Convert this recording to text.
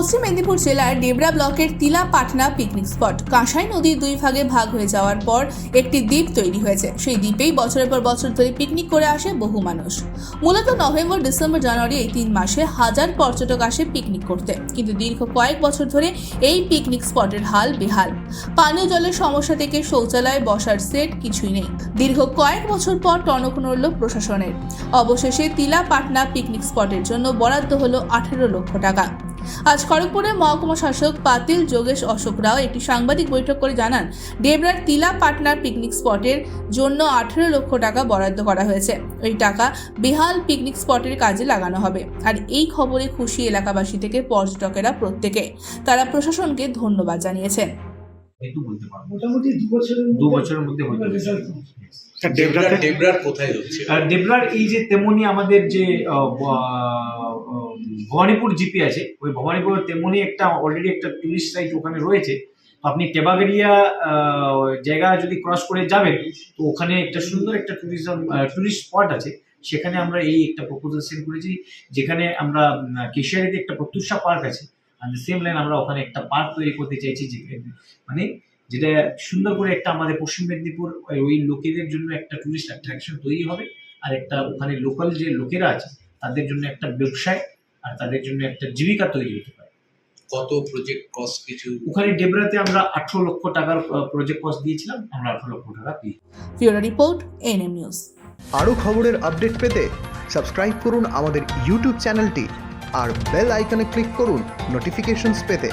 পশ্চিম মেদিনীপুর জেলার ডেবরা ব্লকের Tila Patna picnic spot Kansai নদী দুই ভাগে ভাগ হয়ে যাওয়ার পর একটি দ্বীপ তৈরি হয়েছে। সেই দ্বীপেই বছরের পর বছর ধরে পিকনিক করে আসে বহু মানুষ। মূলত নভেম্বর, ডিসেম্বর, জানুয়ারি এই তিন মাসে হাজার পর্যটক আসে পিকনিক করতে। কিন্তু দীর্ঘ কয়েক বছর ধরে এই পিকনিক স্পটের হাল বেহাল। পানীয় জলের সমস্যা থেকে শৌচালয় বসার সেট কিছুই নেই। দীর্ঘ কয়েক বছর পর টনক নড়ল প্রশাসনের। অবশেষে তিলা পাটনা পিকনিক স্পটের জন্য বরাদ্দ হলো আঠেরো লক্ষ টাকা। আজ খড়গপুরের মহকুমা শাসক পাতিল যোগেশ অশোক রাও একটি সাংবাদিক বৈঠক করে জানান ডেবরার তিলা পাটনার পিকনিক স্পটের জন্য আঠেরো লক্ষ টাকা বরাদ্দ করা হয়েছে। ওই টাকা বেহাল পিকনিক স্পটের কাজে লাগানো হবে। আর এই খবরে খুশি এলাকাবাসী থেকে পর্যটকেরা প্রত্যেকে। তারা প্রশাসনকে ধন্যবাদ জানিয়েছেন একটু মোটামুটি দু বছরের দু বছরের মধ্যে যাবে result স্যার ডেবরাতে ডেবরার কোথায় হচ্ছে? আর ডেবরার এই যে তেমনি আমাদের যে ভবানীপুর জিপি আছে। ওই ভবানীপুর তেমনি একটা অলরেডি একটা টুরিস্ট সাইট ওখানে রয়েছে। আপনি টেবাগেরিয়া জায়গা যদি ক্রস করে যাবেন, তো ওখানে একটা সুন্দর একটা ট্যুরিজম টুরিস্ট স্পট আছে। সেখানে আমরা এই একটা প্রপোজাল সেন্ড করেছি, যেখানে আমরা কেশিয়ারিতে একটা প্রত্যুষা পার্ক আছে। আর সেম লাইন আমরা ওখানে একটা পার্ক তৈরি করতে চাইছি যে মানে যেটা সুন্দর করে একটা আমাদের পশ্চিম মেদিনীপুর, ওই লোকেদের জন্য একটা টুরিস্ট অ্যাট্রাকশন তৈরি হবে। আর একটা ওখানে লোকাল যে লোকেরা আছে, তাদের জন্য একটা ব্যবসায় আর তাদের জন্য একটা জীবিকা তৈরি হতে পারে। কত প্রজেক্ট কস্ট কিছু? ওখানে ডেবরাতে আমরা আঠারো লক্ষ টাকার প্রজেক্ট কস্ট দিয়েছিলাম আমরা আঠারো লক্ষ টাকা পেয়ে ফিওরা রিপোর্ট এনএম নিউজ আরও খবরের আপডেট পেতে সাবস্ক্রাইব করুন আমাদের ইউটিউব চ্যানেলটি আর বেল আইকনে ক্লিক করুন নোটিফিকেশনস পেতে।